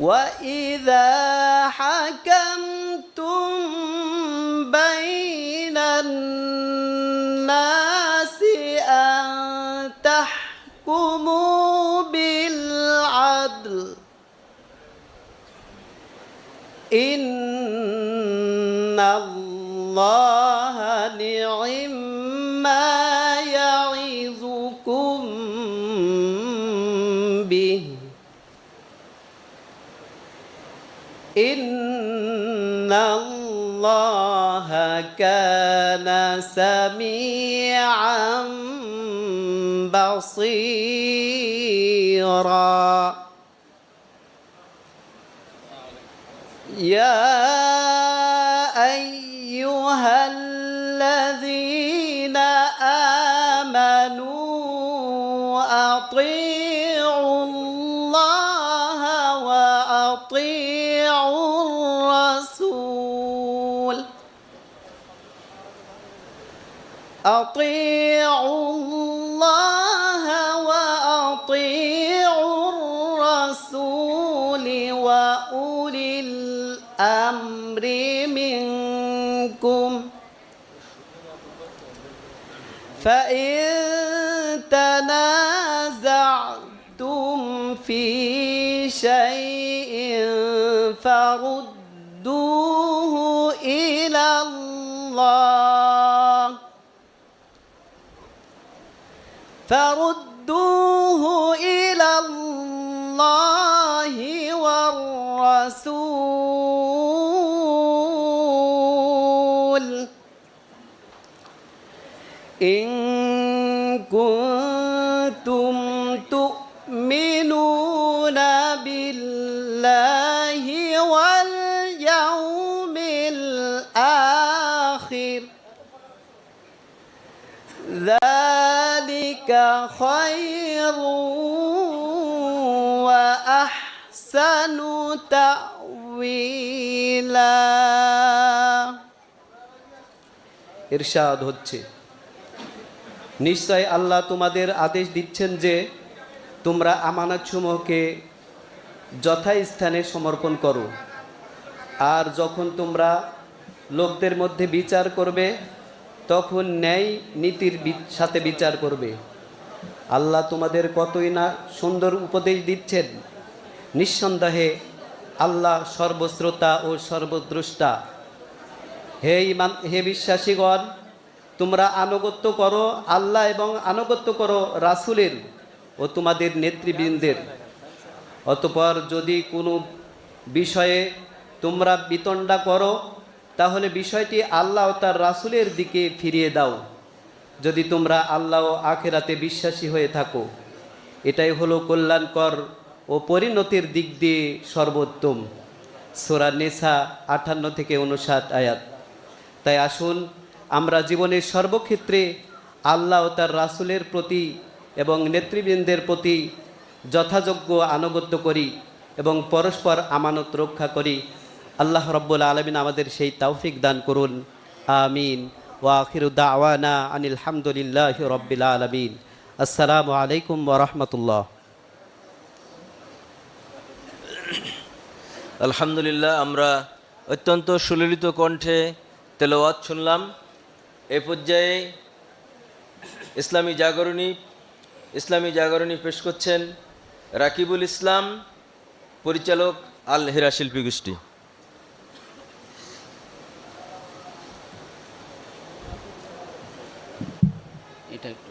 وإذا حكمتم بين الناس أن تحكموا بالعدل إن كان سميعا بصيرا. يا أطيعوا الله وأطيعوا الرسول وأولي الأمر منكم. فإن تنازعتم في شيء فردوه إلى الله فردوه إلى الله والرسول. خير وأحسن تأويلا ইরশাদ হচ্ছে নিশ্চয় আল্লাহ তোমাদের আদেশ দিচ্ছেন যে তোমরা আমানতসমূহকে যথাস্থানে সমর্পণ করো আর যখন তোমরা লোকদের মধ্যে বিচার করবে তখন ন্যায় নীতির বি- সাথে বিচার করবে আল্লাহ তোমাদের কতই না সুন্দর উপদেশ দিচ্ছেন। নিঃসন্দেহে আল্লাহ সর্বশ্রোতা ও সর্বদ্রষ্টা। হে ইমান, হে বিশ্বাসীগণ, তোমরা আনুগত্য করো, আল্লাহ এবং আনুগত্য করো রাসুলের ও তোমাদের নেতৃবৃন্দের। অতপর যদি কোনো বিষয়ে তোমরা বিতণ্ডা করো, তাহলে বিষয়টি আল্লাহ ও তার রাসুলের দিকে ফিরিয়ে দাও। যদি তোমরা আল্লাহ ও আখেরাতে বিশ্বাসী হয়ে থাকো, এটাই হলো কল্যাণকর ও পরিণতির দিক দিয়ে সর্বোত্তম। সোরা নেশা আটান্ন থেকে উনষাট আয়াত। তাই আসুন, আমরা জীবনের সর্বক্ষেত্রে আল্লাহ ও তার রাসুলের প্রতি এবং নেতৃবৃন্দের প্রতি যথাযোগ্য আনুগত্য করি এবং পরস্পর আমানত রক্ষা করি। আল্লাহ রব্বুল আলমিন আমাদের সেই তৌফিক দান করুন। আমিন। ওয়াখির দাওয়ানা আনিল হামদুলিল্লাহ রব্বিল আলমিন। আসসালামু আলাইকুম ওরহমতুল্লাহ আলহামদুলিল্লাহ, আমরা অত্যন্ত সুললিত কণ্ঠে তেলাওয়াত শুনলাম। এ পর্যায়ে ইসলামী জাগরণী ইসলামী জাগরণী পেশ করছেন রাকিবুল ইসলাম, পরিচালক আল হেরা শিল্পী গোষ্ঠী এটা একটু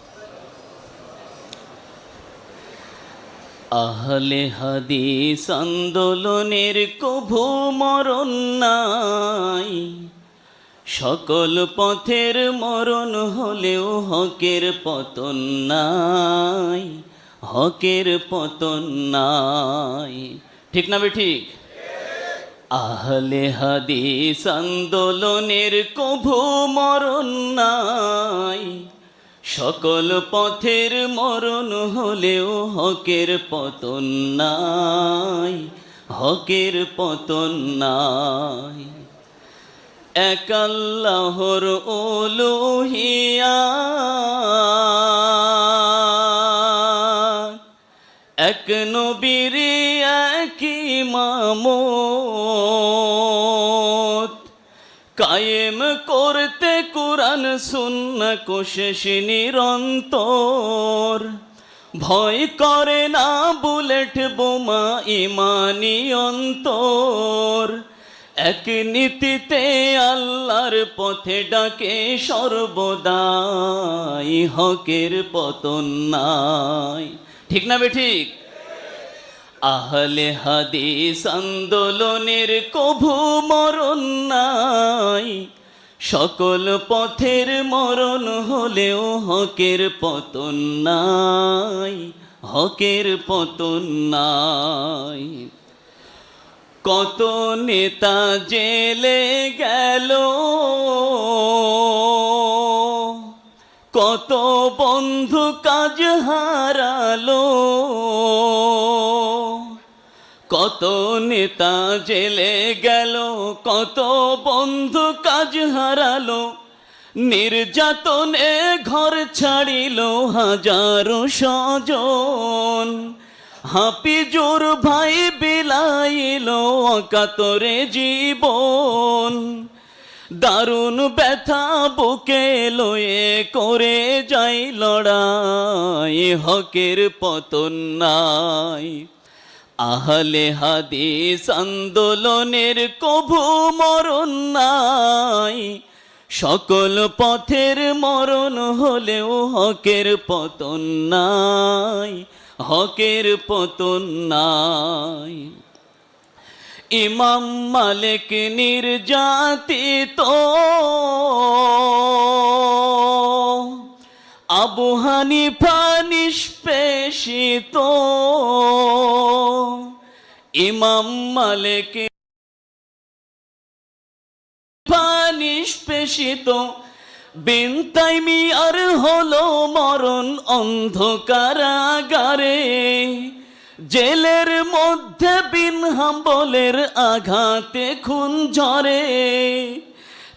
আহলে হাদিস আন্দোলনের কভু মরণ নাই। সকল পথের মরণ হলেও হকের পতন নাই। হকের পতন নাই। ঠিক না ঠিক? আহলে হাদিস আন্দোলনের কভু মরণ নাই। সকল পথের মরণ হলেও হকের পতন নাই, হকের পতন নাই। এক আল্লাহর ওলুহিয়া, এক নবীর এক ইমামত কায়েম করতে কোরআন শূন্য কোশেষ নিরন্তর। ভয় করে না বুলেট বোমা ইমানি অন্তর। এক নীতিতে আল্লাহর পথে ডাকে সর্বদাই হকের পতন নাই। ঠিক না ঠিক? আহলে হাদিস আন্দোলনের কভু মরণ নাই। সকল পথের মরণ হলেও হকের পতন নাই, হকের পতন নাই। কত নেতা জেলে গেল, কত বন্ধু কাজ হারালো কত নেতা জেলে গেল, কত বন্ধু কাজ হারালো, নির্যাতনে ঘর ছাড়িল হাজারো স্বজন। হাপিজুর ভাই বিলাইল অকাতরে জীবন। দারুণ ব্যথা বুকে লয়ে করে যাই লড়াই, হকের পতন নাই। আহলে হাদিস আন্দোলনের কভু মরণ নাই। সকল পথের মরণ হলেও হকের পতন নাই, হকের পতন নাই। ইমাম মালিক নির্যাতিত। আবু হানিফা নিষ্পেষিত। ইমাম মালিক নিষ্পেষিত। বিনতাইমি আর হলো মরণ অন্ধকারাগারে। জেলের মধ্যে বিন হাম্বলের আঘাতে খুন ঝরে।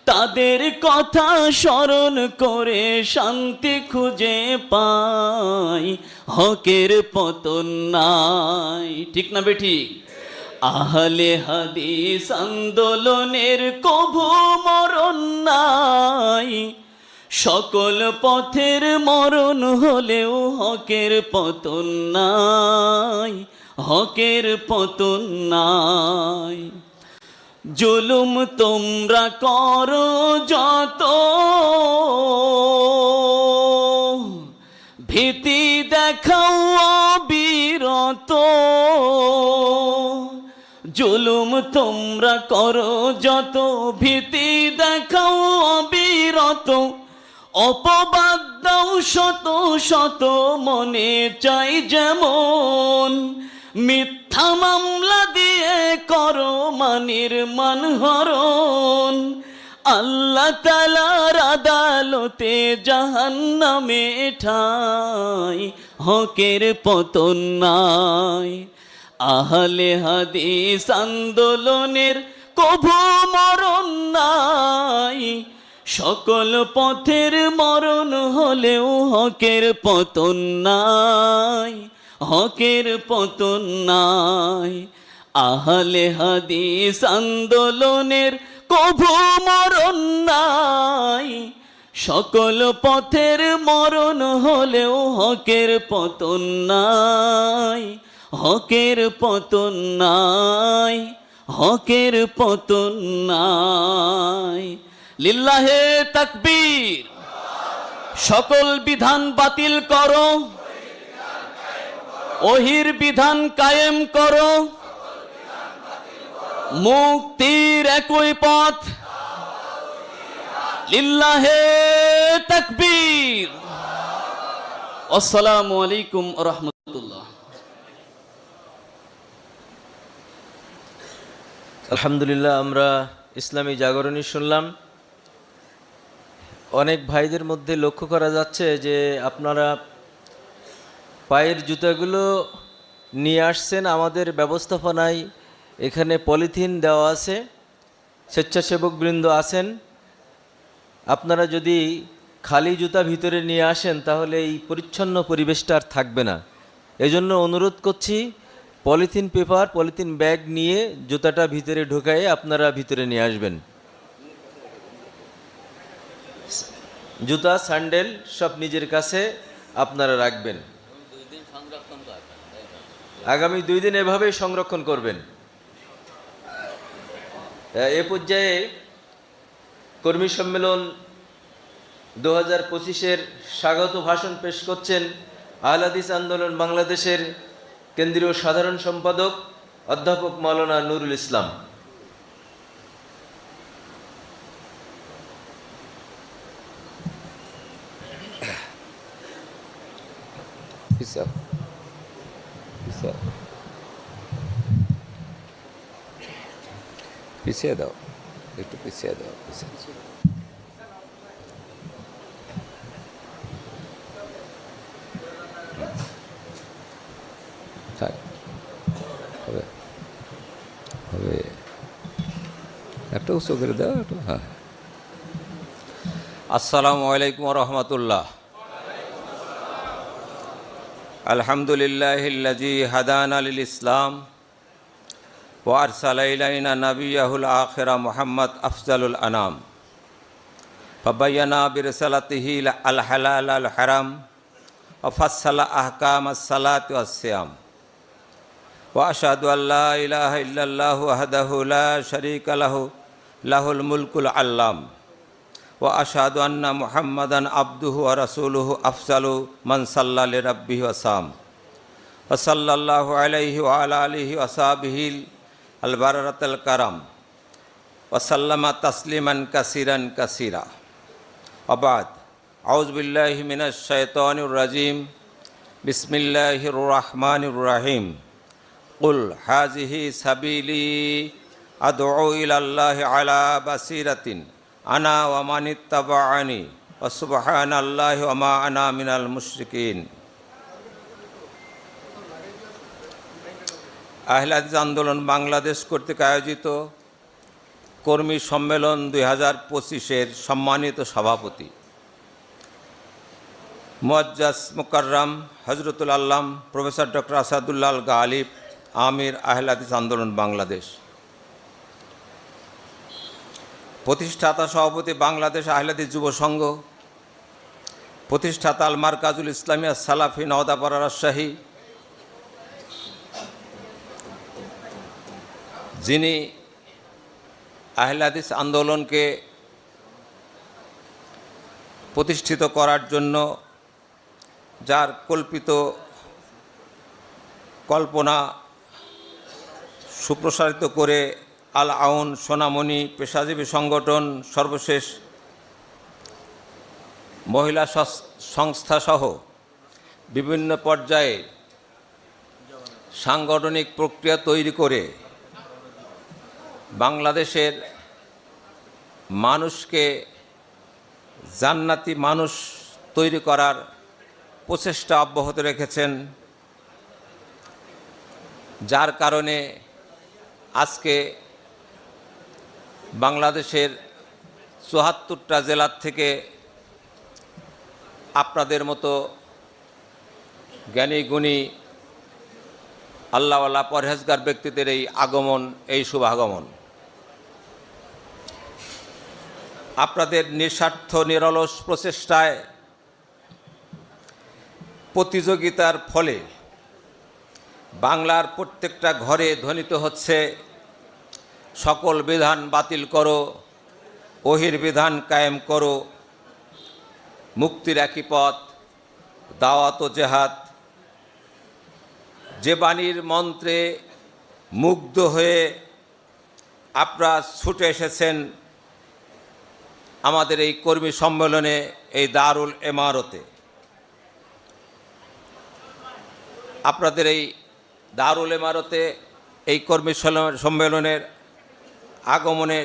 তাদের কথা স্মরণ করে শান্তি খুঁজে পাই। হকের পতন নাই। ঠিক না বেঠিক আহলে হাদিস আন্দোলনের কভু মরণ নাই। সকল পথের মরণ হলেও হকের পতন নাই। হকের পতন নাই। জুলুম তোমরা করো যত। ভীতি দেখাও বিরত জুলুম তোমরা করো যত, ভীতি দেখাও অবিরত। অপবাদ দাও শত শত, মনে চাই যেমন মিথ্যা মামলা দিয়ে করো মানির মানহরণ আল্লাহ তালার আদালতে জাহান্নামে ঠাই, হকের পতন নাই। আহলে হাদিস আন্দোলনের কভু মরণ নাই। সকল পথের মরণ হলেও হকের পতন নাই, হকের পতন নাই। আহলে হাদিস আন্দোলনের কভু মরণ নাই। সকল পথের মরণ হলেও হকের পতন নাই। হকের পতন নাই। হকের পতন নাই। লিল্লাহে তাকবীর। সকল বিধান বাতিল করো। ওহির বিধান কায়েম করো। মুক্তির একই পথ। লিল্লাহে তাকবীর। আসসালামু আলাইকুম রহমতুল্লাহ। আলহামদুলিল্লাহ, আমরা ইসলামী জাগরণী শুনলাম। অনেক ভাইদের মধ্যে লক্ষ্য করা যাচ্ছে যে আপনারা পায়ের জুতাগুলো নিয়ে আসছেন আমাদের ব্যবস্থাপনায়। এখানে পলিথিন দেওয়া আছে স্বেচ্ছাসেবকবৃন্দ আছেন। আপনারা যদি খালি জুতা ভিতরে নিয়ে আসেন তাহলে এই পরিচ্ছন্ন পরিবেশটা আর থাকবে না। এজন্য অনুরোধ করছি পলিথিন পেপার পলিথিন ব্যাগ নিয়ে জুতাটা ভিতরে ঢোকায়ে আপনারা ভিতরে নিয়ে আসবেন। জুতা স্যান্ডেল সব নিজের কাছে আপনারা রাখবেন। আগামী দুই দিন এভাবেই সংরক্ষণ করবেন। এ পর্যায়ে কর্মী সম্মেলন দু হাজার পঁচিশের স্বাগত ভাষণ পেশ করছেন আহলাদিস আন্দোলন বাংলাদেশের কেন্দ্রীয় সাধারণ সম্পাদক অধ্যাপক মাওলানা নুরুল ইসলাম। পিছাও পিছাও পিছিয়ে দাও একটু পিছিয়ে দাও পিছিয়ে হবে দাও একটু আসসালামু আলাইকুম রহমতুল্লাহ আলহামদুলিল্লাহিল্লাজি হাদান আলিল ইসলাম وارسل الينا نبيه الاخر محمد افضل الانام فبينا برسالته الحلال الحرام وفصل احكام الصلاه والصيام واشهد ان لا اله الا الله وحده لا شريك له له الملك العلام واشهد ان محمدا عبده ورسوله افضل من صلى لربه وسام وصلى الله عليه وعلى اله وصحبه আল বারারাতাল কারাম ওসাল্লামা তাসলিমান কাসিরান কাসিরা। অবাদ আউজবিল্লাহ মিনাস শৈতানুর রাজিম, বিসমিল্লাহির রহমানুর রাহিম। উল হাজিহি সাবিলি আদৌল্লাহ আলা বাসিরাতিন, আনা ওমানিত্তাবানি ওসুবহান আল্লাহ ওমা আনা মিনাল মুশরিকিন। আহলাদিস আন্দোলন বাংলাদেশ কর্তৃক আয়োজিত কর্মী সম্মেলন দুই হাজার পঁচিশের সম্মানিত সভাপতি। মুয়াজ্জাজ মুকাররাম হজরতুল আল্লাম, প্রফেসর ডক্টর আসাদুল্লাহ গালিব, আমির আহলাদিস আন্দোলন বাংলাদেশ। প্রতিষ্ঠাতা সভাপতি বাংলাদেশ আহলাদিস যুব সংঘ। প্রতিষ্ঠাতা আল মারকাজুল ইসলামিয়া সালাফি নওদাপাড়া রাজশাহী যিনি আহলাদিস আন্দোলনকে প্রতিষ্ঠিত করার জন্য যার কল্পিত কল্পনা সুপ্রসারিত করে আল আউন, সোনামণি, পেশাজীবী সংগঠন, সর্বশেষ মহিলা সস- সংস্থাসহ বিভিন্ন পর্যায়ে সাংগঠনিক প্রক্রিয়া তৈরি করে বাংলাদেশের মানুষকে জান্নাতি মানুষ তৈরি করার প্রচেষ্টা অব্যাহত রেখেছেন, যার কারণে আজকে বাংলাদেশের চুয়াত্তরটা জেলার থেকে আপনাদের মতো জ্ঞানী, গুণী, আল্লাহওয়ালা, পরহেজগার ব্যক্তিদের এই আগমন, এই শুভাগমন। আপনাদের নিঃস্বার্থ, নিরলস প্রচেষ্টায় প্রতিযোগিতার ফলে বাংলার প্রত্যেকটা ঘরে ধ্বনিত হচ্ছে, সকল বিধান বাতিল করো ওহির বিধান কায়েম করো, মুক্তির একই পথ, দাওয়াত ও জেহাদ। যে বাণীর মন্ত্রে মুগ্ধ হয়ে আপনারা ছুটে এসেছেন আমাদের এই কর্মী সম্মেলনে এই দারুল এমারতে আপনাদের এই দারুল এমারতে এই কর্মী সম্মেলনের আগমনে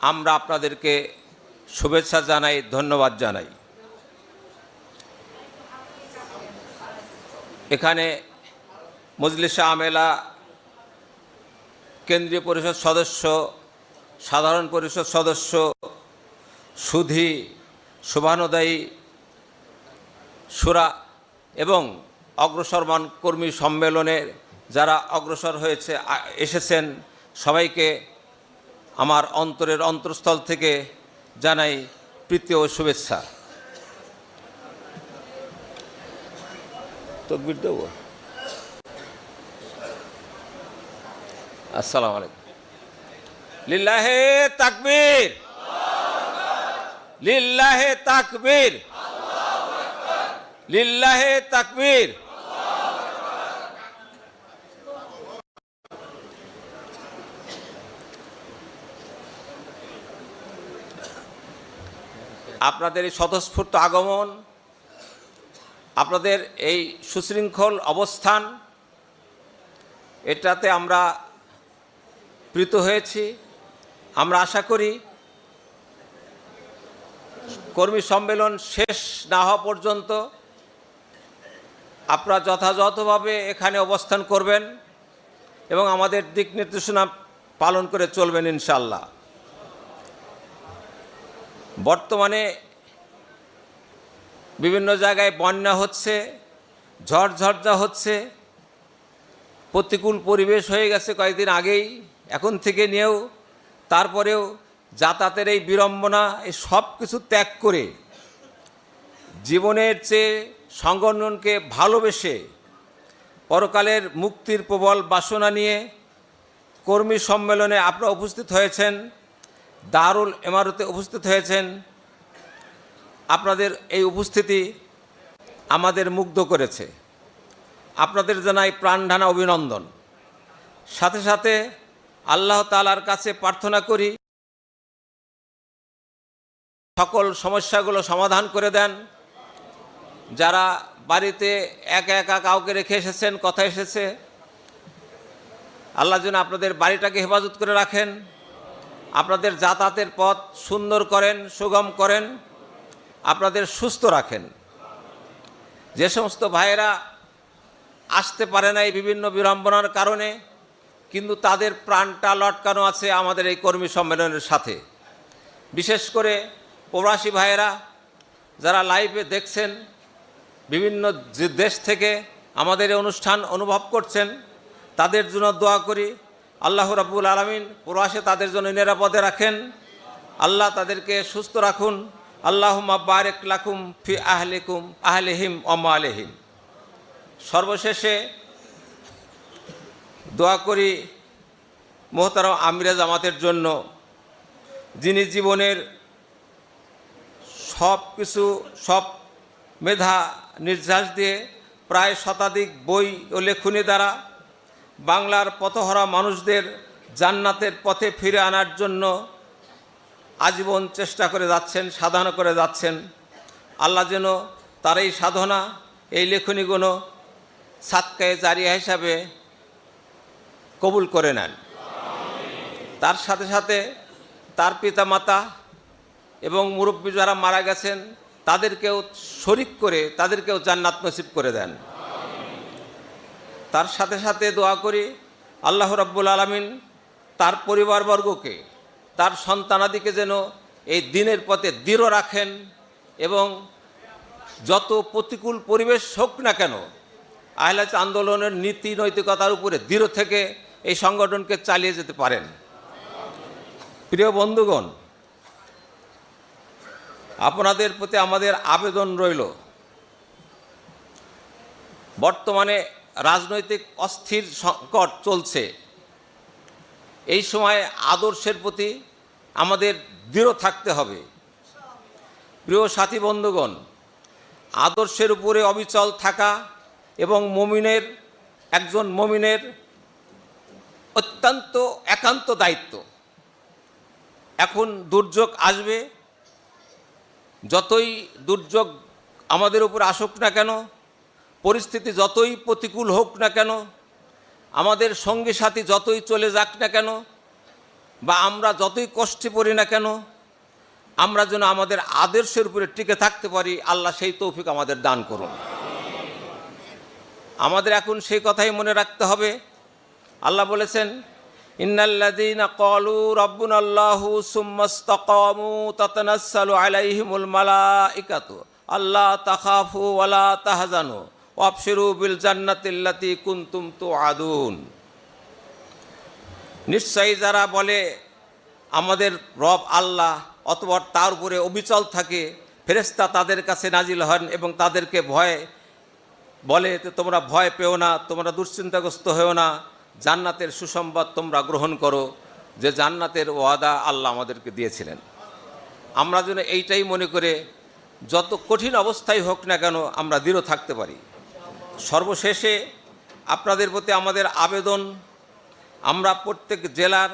আমরা আপনাদেরকে শুভেচ্ছা জানাই, ধন্যবাদ জানাই। এখানে মজলিসে আমেলা কেন্দ্রীয় পরিষদ সদস্য, সাধারণ পরিষদ সদস্য সুধী, শুভানুদায়ী, সুরা এবং অগ্রসরমান কর্মী সম্মেলনে যারা অগ্রসর হয়েছে এসেছেন, সবাইকে আমার অন্তরের অন্তরস্থল থেকে জানাই প্রীতি ও শুভেচ্ছা। তকবির দেব? আসসালামু আলাইকুম। লিল্লাহে তাকবীর! লিল্লাহে তাকবীর। লিল্লাহে তাকবীর। আপনাদের এই স্বতঃস্ফূর্ত আগমন, আপনাদের এই সুশৃঙ্খল অবস্থান, এটাতে আমরা প্রীত হয়েছি। আমরা আশা করি কর্মী সম্মেলন শেষ না হওয়া পর্যন্ত আপনারা যথাযথভাবে এখানে অবস্থান করবেন এবং আমাদের দিক নির্দেশনা পালন করে চলবেন ইনশাল্লাহ বর্তমানে বিভিন্ন জায়গায় বন্যা হচ্ছে, ঝড় ঝড়ঝা হচ্ছে, প্রতিকূল পরিবেশ হয়ে গেছে কয়েকদিন আগেই, এখন থেকে নিয়েও, তারপরেও যাতায়াতের এই বিড়ম্বনা, এই সব কিছু ত্যাগ করে জীবনের চেয়ে সংগঠনকে ভালোবেসে পরকালের মুক্তির প্রবল বাসনা নিয়ে কর্মী সম্মেলনে আপনারা উপস্থিত হয়েছেন, দারুল এমারতে উপস্থিত হয়েছেন। আপনাদের এই উপস্থিতি আমাদের মুগ্ধ করেছে। আপনাদের জানাই প্রাণঢানা অভিনন্দন। সাথে সাথে আল্লাহ তালার কাছে প্রার্থনা করি সকল সমস্যাগুলো সমাধান করে দেন। যারা বাড়িতে একা একা কাউকে রেখে এসেছেন, কথা এসেছে, আল্লাহ যেন আপনাদের বাড়িটাকে হেফাজত করে রাখেন, আপনাদের যাতায়াতের পথ সুন্দর করেন, সুগম করেন, আপনাদের সুস্থ রাখেন। যে সমস্ত ভাইয়েরা আসতে পারে না এই বিভিন্ন বিড়ম্বনার কারণে, কিন্তু তাদের প্রাণটা লটকানো আছে আমাদের এই কর্মী সম্মেলনের সাথে। বিশেষ করে প্রবাসী ভাইয়েরা, যারা লাইভে দেখছেন, বিভিন্ন দেশ থেকে আমাদের অনুষ্ঠান অনুভব করছেন, তাদের জন্য দোয়া করি, আল্লাহ রাবুল আলমিন প্রবাসে তাদের জন্য নিরাপদে রাখেন। আল্লাহ তাদেরকে সুস্থ রাখুন। আল্লাহ বারেক লাকুম ফি আহলিকুম, আহলেহিম অমা আলহিম সর্বশেষে দোয়া করি মোহতারাম আমিরা জামাতের জন্য, যিনি জীবনের সব কিছু, সব মেধা নির্যাস দিয়ে প্রায় শতাধিক বই ও লেখনী দ্বারা বাংলার পথহরা মানুষদের জান্নাতের পথে ফিরে আনার জন্য আজীবন চেষ্টা করে যাচ্ছেন, সাধনা করে যাচ্ছেন। আল্লাহ যেন তার এই সাধনা, এই লেখনীগুলো সাতকায়ে জারিয়া হিসাবে কবুল করে নেন। তার সাথে সাথে তার পিতা মাতা এবং মুরব্বী যারা মারা গেছেন, তাদেরকেও শরিক করে, তাদেরকেও জান্নাত নসিব করে দেন। তার সাথে সাথে দোয়া করি, আল্লাহ রব্বুল আলমিন তার পরিবারবর্গকে, তার সন্তানাদিকে যেন এই দিনের পথে দৃঢ় রাখেন এবং যত প্রতিকূল পরিবেশ হোক না কেন আহলাচ আন্দোলনের নীতি নৈতিকতার উপরে দৃঢ় থেকে এই সংগঠনকে চালিয়ে যেতে পারেন। প্রিয় বন্ধুগণ আপনাদের প্রতি আমাদের আবেদন রইল। বর্তমানে রাজনৈতিক অস্থির সংকট চলছে। এই সময় আদর্শের প্রতি আমাদের দৃঢ় থাকতে হবে। প্রিয় সাথী বন্ধুগণ, আদর্শের উপরে অবিচল থাকা এবং মমিনের, একজন মমিনের অত্যন্ত একান্ত দায়িত্ব। এখন দুর্যোগ আসবে যতই দুর্যোগ আমাদের উপর আসুক না কেন, পরিস্থিতি যতই প্রতিকূল হোক না কেন, আমাদের সঙ্গী সাথী যতই চলে যাক না কেন, বা আমরা যতই কষ্টে পড়ি না কেন, আমরা যেন আমাদের আদর্শের উপরে টিকে থাকতে পারি, আল্লাহ সেই তৌফিক আমাদের দান করুন। আমাদের এখন সেই কথাই মনে রাখতে হবে। আল্লাহ বলেছেন ইন্নাল্লাযীনা ক্বালু রাব্বুনাল্লাহু সুম্মাস্তাকামু তাতানাসসালু আলাইহিমুল মালাইকাতু, আল্লা তাখাফু ওয়ালা তাহজানু, ওয়াবশিরু বিল জান্নাতিল্লাতী কুনতুম তুআদুন। নিশ্চয়ই যারা বলে আমাদের রব আল্লাহ অথবা তার উপরে অবিচল থাকে, ফেরেশতা তাদের কাছে নাজিল হন এবং তাদেরকে ভয় বলে তোমরা ভয় পেও না, তোমরা দুশ্চিন্তাগ্রস্ত হও না। জান্নাতের সুসংবাদ তোমরা গ্রহণ করো যে জান্নাতের ওয়াদা আল্লাহ আমাদেরকে দিয়েছিলেন। আমরা যেন এইটাই মনে করে যত কঠিন অবস্থায় হোক না কেন আমরা দৃঢ় থাকতে পারি। সর্বশেষে আপনাদের প্রতি আমাদের আবেদন, আমরা প্রত্যেক জেলার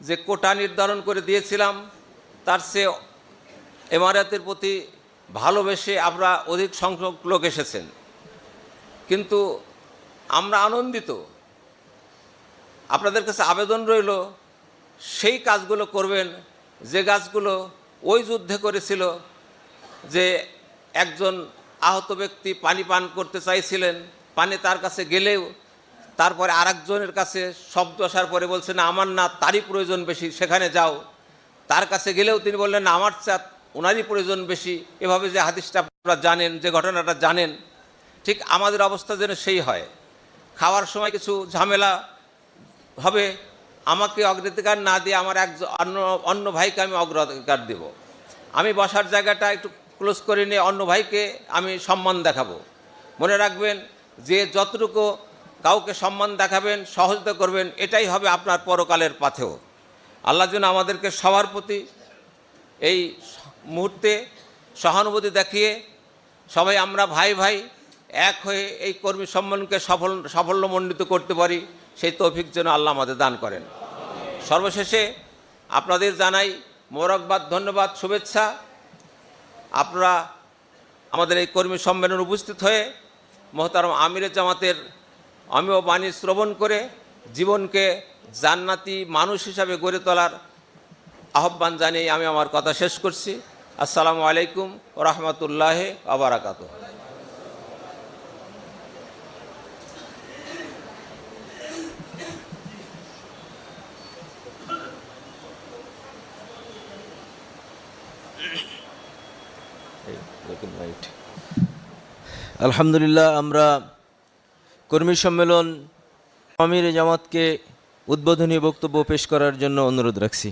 যে কোটা নির্ধারণ করে দিয়েছিলাম, তার সে এমারাতের প্রতি ভালোবেসে আমরা অধিক সংখ্যক লোক এসেছেন। কিন্তু আমরা আনন্দিত আপনাদের কাছে আবেদন রইল, সেই কাজগুলো করবেন। যে গাছগুলো ওই যুদ্ধে করেছিল, যে একজন আহত ব্যক্তি পানি পান করতে চাইছিলেন, পানি তার কাছে গেলেও তারপরে আরেকজনের কাছে শব্দ আসার পরে বলছেন আমার না, তারই প্রয়োজন বেশি, সেখানে যাও। তার কাছে গেলেও তিনি বললেন, না, আমার চা ওনারই প্রয়োজন বেশি। এভাবে যে হাদিসটা আপনারা জানেন, যে ঘটনাটা জানেন, ঠিক আমাদের অবস্থা যেন সেই হয়। খাওয়ার সময় কিছু ঝামেলা হবে, আমাকে অগ্রাধিকার না দিয়ে আমার এক অন্য অন্য ভাইকে আমি অগ্রাধিকার দেব। আমি বসার জায়গাটা একটু ক্লোজ করে নিয়ে অন্য ভাইকে আমি সম্মান দেখাবো। মনে রাখবেন যে যতটুকু কাউকে সম্মান দেখাবেন, সহযোগিতা করবেন, এটাই হবে আপনার পরকালের পাথেও আল্লাহ যেন আমাদেরকে সবার প্রতি এই মুহূর্তে সহানুভূতি দেখিয়ে সবাই আমরা ভাই ভাই এক হয়ে এই কর্মী সম্মানকে সফল সাফল্যমণ্ডিত করতে পারি। সেই তৌফিক যেন আল্লাহ আমাদের দান করেন। সর্বশেষে আপনাদের জানাই মোরকবাদ ধন্যবাদ, শুভেচ্ছা। আপনারা আমাদের এই কর্মী সম্মেলনে উপস্থিত হয়ে মোহতারম আমিরে জামাতের অমীয় বাণী শ্রবণ করে জীবনকে জান্নাতি মানুষ হিসাবে গড়ে তোলার আহ্বান জানিয়ে আমি আমার কথা শেষ করছি। আসসালামু আলাইকুম রহমতুল্লাহ আবরাকাত আলহামদুলিল্লাহ, আমরা কর্মী সম্মেলন আমির জামাতকে উদ্বোধনী বক্তব্য পেশ করার জন্য অনুরোধ রাখছি।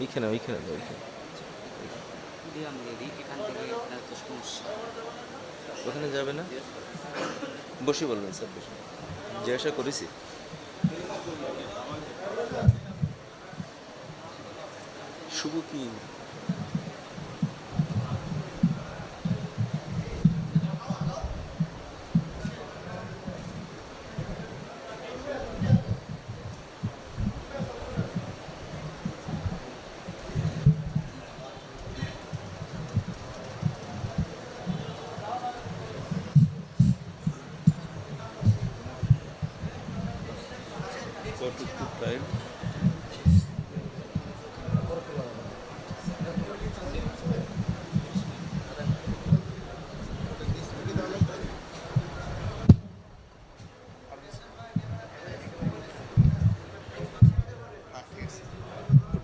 ওইখানে ওইখানে যাবে না? বলবেন করেছি। শুভ কি?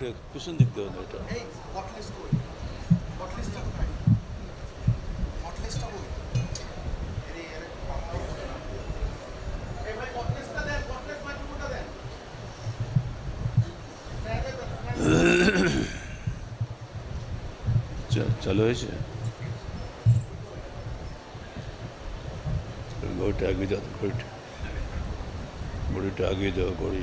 ওটা পিছন দিক দেওয়া এটা চালু হয়েছে ঘড়িটা আগে যাও ঘড়িটা ঘড়িটা আগে যাও ঘড়ি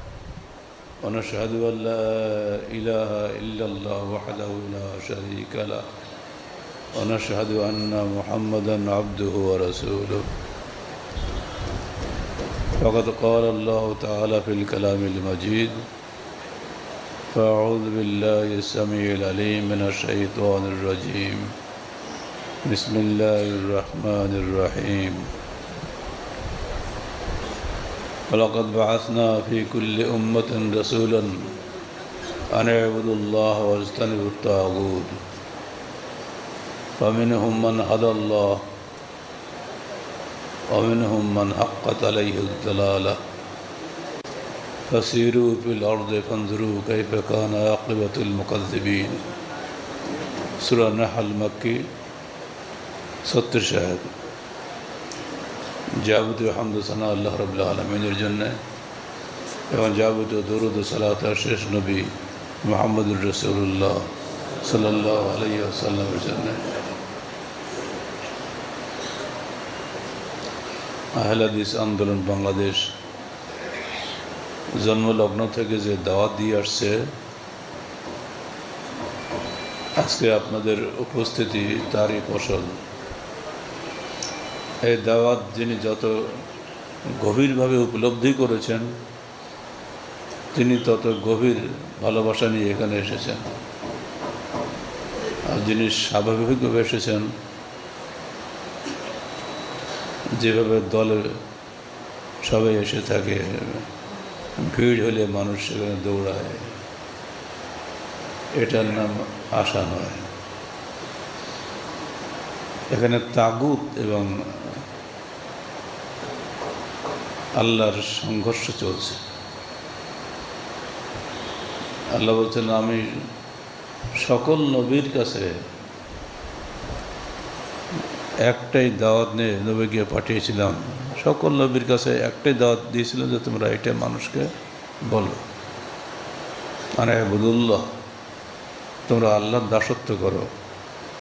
ونشهد أن لا إله إلا الله وحده لا شريك له. ونشهد أن محمدا عبده ورسوله. فقد قال الله تعالى في الكلام المجيد فأعوذ بالله السميع العليم من الشيطان الرجيم. بسم الله الرحمن الرحيم. ولقد بعثنا في كل أمة رسولا أن اعبدوا الله واجتنبوا الطاغوت. فمنهم من هدى الله ومنهم من حقت عليه الضلالة. فسيروا في الأرض فانظروا كيف كان عاقبة المكذبين. سورة النحل المكي ستر شاهد যাবতীয় হামদ সানা আল্লাহ রবুল্লা আলমিনের জন্যে এবং যাবতীয় দরুদ সালাতার শেষ নবী মোহাম্মদুর রসুল্লাহ সাল্লাহ আলাইসাল্লামের জন্যে। আহলাদিস আন্দোলন বাংলাদেশ জন্মলগ্ন থেকে যে দাওয়াত দিয়ে আসছে, আজকে আপনাদের উপস্থিতি, তারই ফসল। এই দাওয়াত যিনি যত গভীরভাবে উপলব্ধি করেছেন, তিনি তত গভীর ভালোবাসা নিয়ে এখানে এসেছেন। আর যিনি স্বাভাবিকভাবে এসেছেন, যেভাবে দলে সবাই এসে থাকে, ভিড় হলে মানুষ সেখানে দৌড়ায়, এটার নাম আশা নয়। এখানে তাগুত এবং আল্লাহর সংঘর্ষ চলছে। আল্লাহ বলছেন, আমি সকল নবীর কাছে একটাই দাওয়াত নিয়ে নবীকে পাঠিয়েছিলাম। সকল নবীর কাছে একটাই দাওয়াত দিয়েছিলাম যে তোমরা এটা মানুষকে বলো। মানে বুদুল্লাহ তোমরা আল্লাহর দাসত্ব করো।